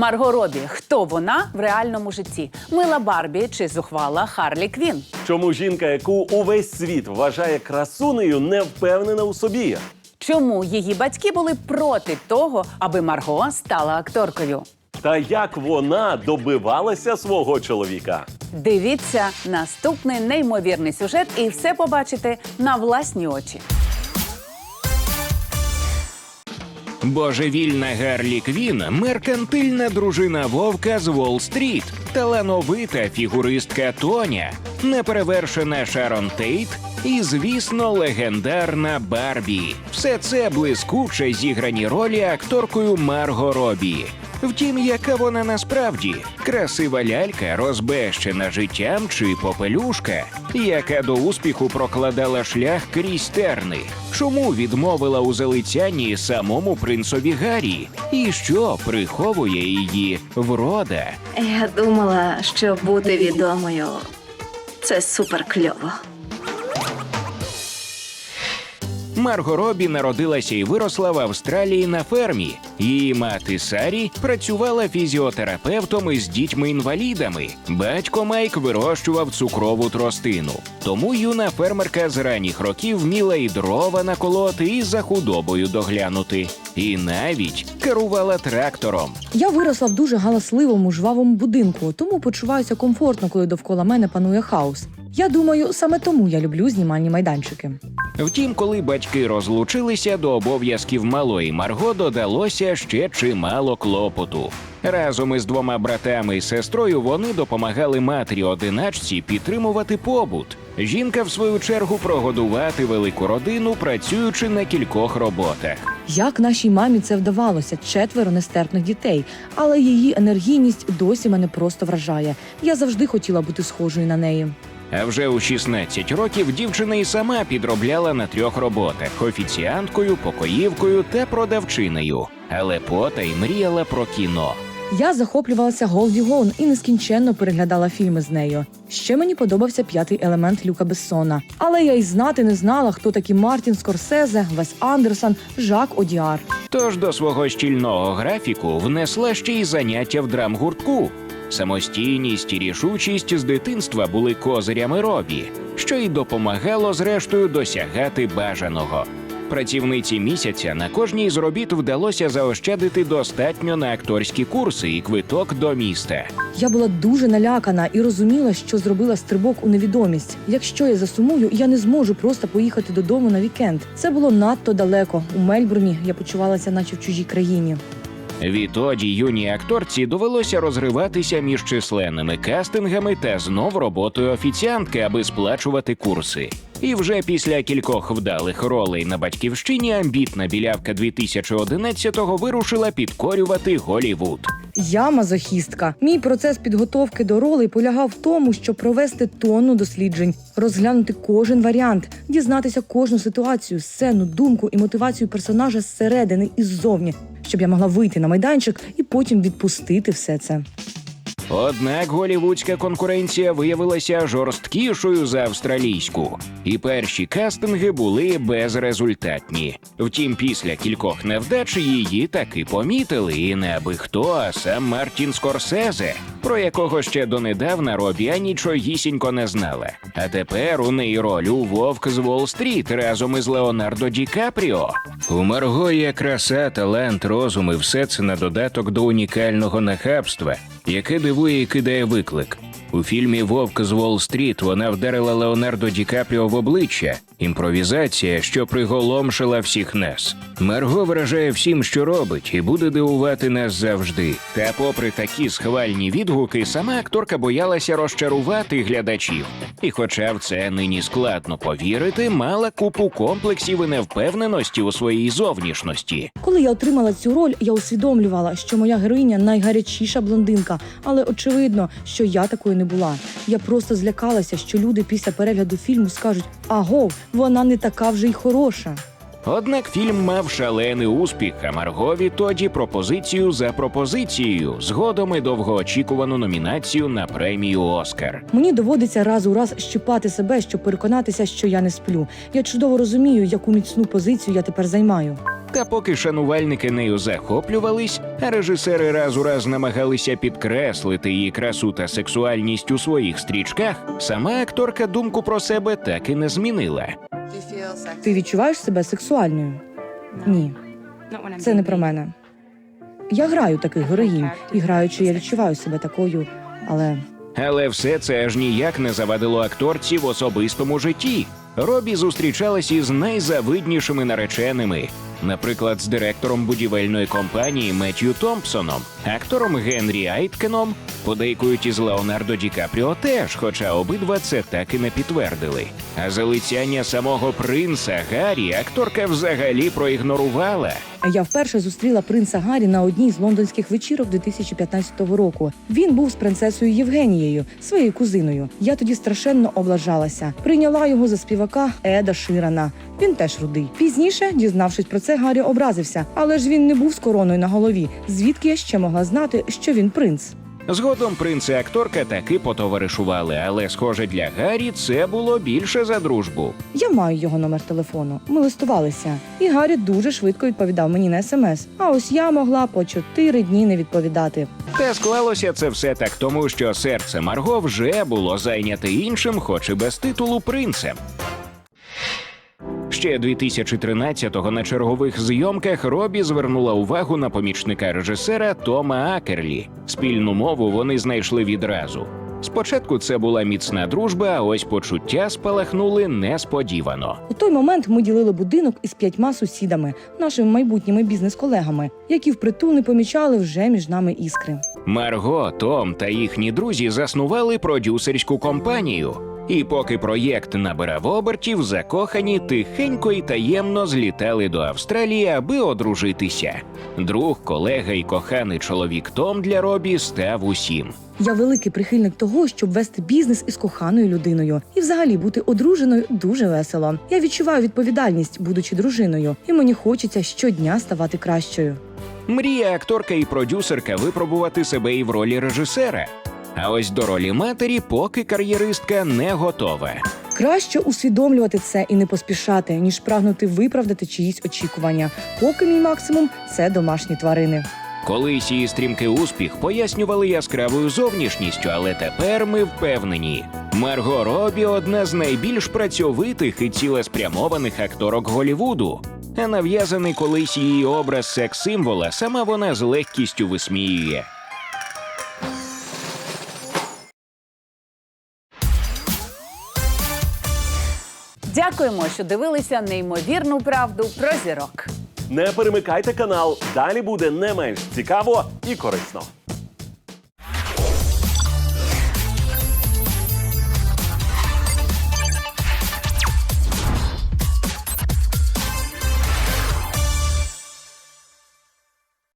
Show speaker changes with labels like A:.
A: Марго Робі. Хто вона в реальному житті? Мила Барбі чи зухвала Харлі Квін?
B: Чому жінка, яку увесь світ вважає красунею, не впевнена у собі?
A: Чому її батьки були проти того, аби Марго стала акторкою?
B: Та як вона добивалася свого чоловіка?
A: Дивіться наступний неймовірний сюжет і все побачите на власні очі.
C: Божевільна Гарлі Квін, меркантильна дружина Вовка з Уолл-стріт, талановита фігуристка Тоня, неперевершена Шарон Тейт і, звісно, легендарна Барбі. Все це блискуче зіграні ролі акторкою Марго Робі. Втім, яка вона насправді красива лялька, розбещена життям чи попелюшка, яка до успіху прокладала шлях крізь терни. Чому відмовила у залицянні самому принцові Гаррі? І що приховує її врода?
D: Я думала, що бути відомою це супер кльово.
C: Марго Робі народилася і виросла в Австралії на фермі. Її мати Сарі працювала фізіотерапевтом із дітьми-інвалідами. Батько Майк вирощував цукрову тростину. Тому юна фермерка з ранніх років вміла і дрова наколоти, і за худобою доглянути. І навіть керувала трактором.
E: Я виросла в дуже галасливому жвавому будинку, тому почуваюся комфортно, коли довкола мене панує хаос. Я думаю, саме тому я люблю знімальні майданчики.
C: Втім, коли батьки розлучилися, до обов'язків малої Марго додалося ще чимало клопоту. Разом із двома братами і сестрою вони допомагали матері одиначці підтримувати побут. Жінка, в свою чергу, прогодувати велику родину, працюючи на кількох роботах.
E: Як нашій мамі це вдавалося четверо нестерпних дітей, але її енергійність досі мене просто вражає. Я завжди хотіла бути схожою на неї.
C: А вже у 16 років дівчина і сама підробляла на трьох роботах: офіціанткою, покоївкою та продавчиною. Але потай мріяла про кіно.
E: Я захоплювалася Голді Гон і нескінченно переглядала фільми з нею. Ще мені подобався п'ятий елемент Люка Бессона. Але я й знати не знала, хто такі Мартін Скорсезе, Вес Андерсон, Жак Одіар.
C: Тож до свого щільного графіку внесла ще й заняття в драмгуртку. Самостійність і рішучість з дитинства були козирями робі, що й допомагало зрештою досягати бажаного. Працівниці місяця на кожній з робіт вдалося заощадити достатньо на акторські курси і квиток до міста.
E: Я була дуже налякана і розуміла, що зробила стрибок у невідомість. Якщо я засумую, я не зможу просто поїхати додому на вікенд. Це було надто далеко. У Мельбурні я почувалася, наче в чужій країні.
C: Відтоді юній акторці довелося розриватися між численними кастингами та знов роботою офіціантки, аби сплачувати курси. І вже після кількох вдалих ролей на батьківщині амбітна білявка 2011-го вирушила підкорювати Голівуд.
E: Я мазохістка. Мій процес підготовки до ролей полягав в тому, щоб провести тонну досліджень, розглянути кожен варіант, дізнатися кожну ситуацію, сцену, думку і мотивацію персонажа зсередини і ззовні, щоб я могла вийти на майданчик і потім відпустити все це.
C: Однак голівудська конкуренція виявилася жорсткішою за австралійську, і перші кастинги були безрезультатні. Втім, після кількох невдач її таки помітили, і не аби хто, а сам Мартін Скорсезе, про якого ще донедавна Робі нічогісінько не знала. А тепер у неї роль у Вовк з Уолл-стріт разом із Леонардо Ді Капріо. У Марго є краса, талант, розум і все це на додаток до унікального нахабства, яке дивує і кидає виклик. У фільмі Вовк з Уолл-стріт вона вдарила Леонардо Ді Капріо в обличчя. Імпровізація, що приголомшила всіх нас. Марго вражає всім, що робить, і буде дивувати нас завжди. Та, попри такі схвальні відгуки, сама акторка боялася розчарувати глядачів. І, хоча в це нині складно повірити, мала купу комплексів і невпевненості у своїй зовнішності.
E: Коли я отримала цю роль, я усвідомлювала, що моя героїня найгарячіша блондинка, але очевидно, що я такою не була. Я просто злякалася, що люди після перегляду фільму скажуть: агов, вона не така вже й хороша.
C: Однак фільм мав шалений успіх, а Марго відтоді пропозицію за пропозицією, згодом і довгоочікувану номінацію на премію Оскар.
E: Мені доводиться раз у раз щипати себе, щоб переконатися, що я не сплю. Я чудово розумію, яку міцну позицію я тепер займаю.
C: Та поки шанувальники нею захоплювались, а режисери раз у раз намагалися підкреслити її красу та сексуальність у своїх стрічках, сама акторка думку про себе так і не змінила.
E: Ти відчуваєш себе сексуальною? Ні, це не про мене. Я граю таких героїнь, і граючи, я відчуваю себе такою, але
C: Але все це аж ніяк не завадило акторці в особистому житті. Робі зустрічалась із найзавиднішими нареченими, наприклад, з директором будівельної компанії Меттью Томпсоном, актором Генрі Айткеном, подейкують із Леонардо Ді Капріо теж, хоча обидва це так і не підтвердили. А залицяння самого принца Гаррі акторка взагалі проігнорувала.
E: я вперше зустріла принца Гаррі на одній з лондонських вечірок 2015 року. Він був з принцесою Євгенією, своєю кузиною. Я тоді страшенно облажалася. Прийняла його за співака Еда Ширана. Він теж рудий. Пізніше, дізнавшись про це, Гаррі образився, але ж він не був з короною на голові. Звідки я ще могла знати, що він принц?
C: Згодом принц і акторка таки потоваришували, але, схоже, для Гаррі це було більше за дружбу.
E: Я маю його номер телефону. Ми листувалися, і Гаррі дуже швидко відповідав мені на смс. А ось я могла по чотири дні не відповідати.
C: Та склалося це все так тому, що серце Марго вже було зайняте іншим, хоч і без титулу принцем. Ще 2013-го на чергових зйомках Робі звернула увагу на помічника режисера Тома Акерлі. Спільну мову вони знайшли відразу. Спочатку це була міцна дружба, а ось почуття спалахнули несподівано.
E: У той момент ми ділили будинок із п'ятьма сусідами, нашими майбутніми бізнес-колегами, які впритул не помічали вже між нами іскри.
C: Марго, Том та їхні друзі заснували продюсерську компанію. І поки проєкт набирав обертів, закохані тихенько і таємно злітали до Австралії, аби одружитися. Друг, колега і коханий чоловік Том для Робі став усім.
E: Я великий прихильник того, щоб вести бізнес із коханою людиною, і взагалі бути одруженою дуже весело. Я відчуваю відповідальність, будучи дружиною, і мені хочеться щодня ставати кращою.
C: Мріє акторка і продюсерка випробувати себе і в ролі режисера. А ось до ролі матері поки кар'єристка не готова.
E: Краще усвідомлювати це і не поспішати, ніж прагнути виправдати чиїсь очікування. Поки мій максимум це домашні тварини.
C: Колись її стрімкий успіх пояснювали яскравою зовнішністю, але тепер ми впевнені. Марго Робі одна з найбільш працьовитих і цілеспрямованих акторок Голівуду. А нав'язаний колись її образ секс-символа сама вона з легкістю висміює.
A: Дякуємо, що дивилися неймовірну правду про зірок.
B: Не перемикайте канал. Далі буде не менш цікаво і корисно.